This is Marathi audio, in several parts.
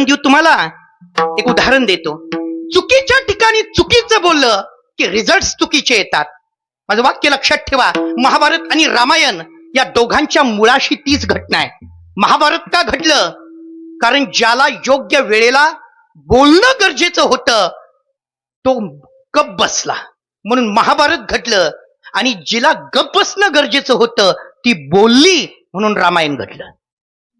उदाहरण देऊ तुम्हाला? एक उदाहरण देतो. चुकीच्या ठिकाणी चुकीचं बोललं की रिझल्ट चुकीचे येतात. माझं वाक्य लक्षात ठेवा. महाभारत आणि रामायण या दोघांच्या मुळाशी तीच घटना आहे. महाभारत का घडलं? कारण ज्याला योग्य वेळेला बोलणं गरजेचं होतं तो गप बसला. म्हणून महाभारत घडलं आणि जिला गप बसणं गरजेचं होतं ती बोलली म्हणून रामायण घडलं.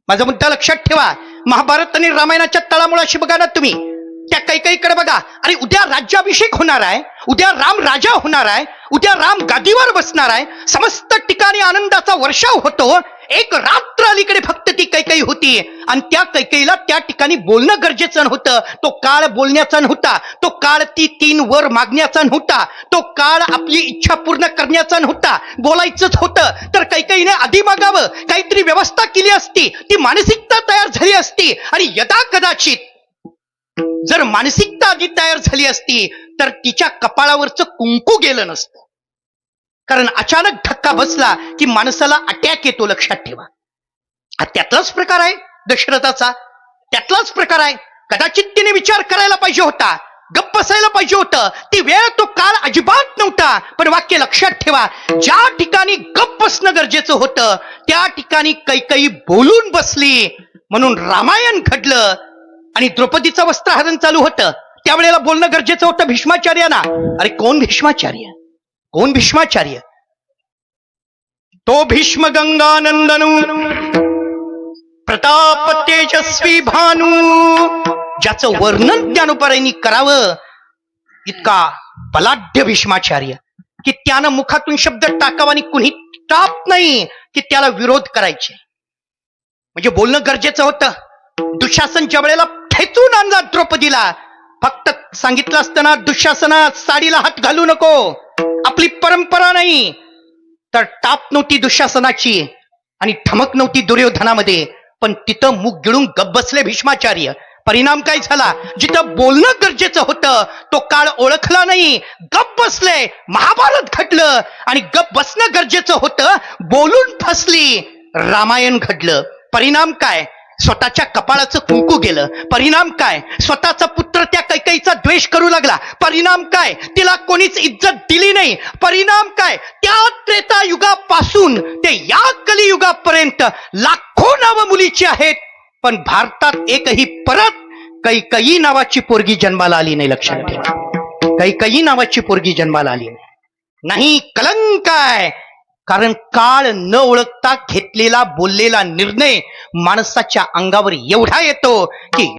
माझा मुद्दा लक्षात ठेवा. महाभारत आणि रामायणाच्या तळामुळाशी बघा ना तुम्ही. त्या कैकईकडे बघा. अरे उद्या राज्याभिषेक होणार आहे. उद्या राम राजा होणार आहे. उद्या राम गादीवर बसणार आहे. समस्त ठिकाणी आनंदाचा वर्षाव होतो. एक रात्र अलीकडे फक्त ती कैकई होती. आणि त्या कैकईला त्या ठिकाणी बोलणं गरजेचं होतं तो काळ बोलण्याचा नव्हता. तो काळ ती तीन वर मागण्याचा नव्हता. तो काळ आपली इच्छा पूर्ण करण्याचा नव्हता. बोलायचंच होतं. तर कैकईने आधी मागावं. काहीतरी व्यवस्था केली असती. ती मानसिकता तयार झाली असती. आणि यदा कदाचित जर मानसिकता आधी तयार झाली असती तर तिच्या कपाळावरचं कुंकू गेलं नसतं. कारण अचानक धक्का बसला की माणसाला अटॅक येतो लक्षात ठेवा. हा त्यातलाच प्रकार आहे दशरथाचा. त्यातलाच प्रकार आहे. कदाचित तिने विचार करायला पाहिजे होता. गप्प बसायला पाहिजे होतं. ती वेळ तो काळ अजिबात नव्हता. पण वाक्य लक्षात ठेवा. ज्या ठिकाणी गप्प बसणं गरजेचं होतं त्या ठिकाणी कैकई बोलून बसली. म्हणून रामायण घडलं आणि द्रौपदीचं वस्त्रहरण चालू होतं. त्यावेळेला बोलणं गरजेचं होतं भीष्माचार्यांना. अरे कोण भीष्माचार्य? कोण भीष्माचार्य? तो भीष्म गंगानंदनू प्रताप तेजस्वी भानू ज्याचं वर्णन ज्ञानोपरायांनी करावं इतका बलाढ्य भीष्माचार्य की त्यानं मुखातून शब्द टाकावा आणि कुणी टाप नाही की त्याला विरोध करायचे. म्हणजे बोलणं गरजेचं होतं. दुःशासन ज्या वेळेला ठेचून आणला द्रौपदीला. फक्त सांगितलं असताना दुःशासना साडीला हात घालू नको. आपली परंपरा नाही. तर टाप नव्हती दुःशासनाची आणि ठमक नव्हती दुर्योधनामध्ये. पण तिथं मुख गिळून गप बसले भीष्माचार्य. परिणाम काय झाला? जिथं बोलणं गरजेचं होतं तो काळ ओळखला नाही. गप बसले महाभारत घडलं आणि गप बसणं गरजेचं होतं बोलून फसली रामायण घडलं. परिणाम काय? स्वतःच्या कपाळाचं कुंकू गेलं. परिणाम काय? स्वतःचा पुत्र त्या कैकईचा द्वेष करू लागला. परिणाम काय? तिला कोणीच इज्जत दिली नाही. परिणाम काय? त्या त्रेता युगापासून ते या कलियुगापर्यंत लाखो नावं मुलीची आहेत. पण भारतात एकही परत कैकयी नावाची पोरगी जन्माला आली नाही लक्षात ठेवा. कैकई नावाची पोरगी जन्माला आली नाही. नाही कलंक आहे. कारण काळ न ओळखता घेतलेला बोललेला निर्णय माणसाच्या अंगावर एवढा येतो की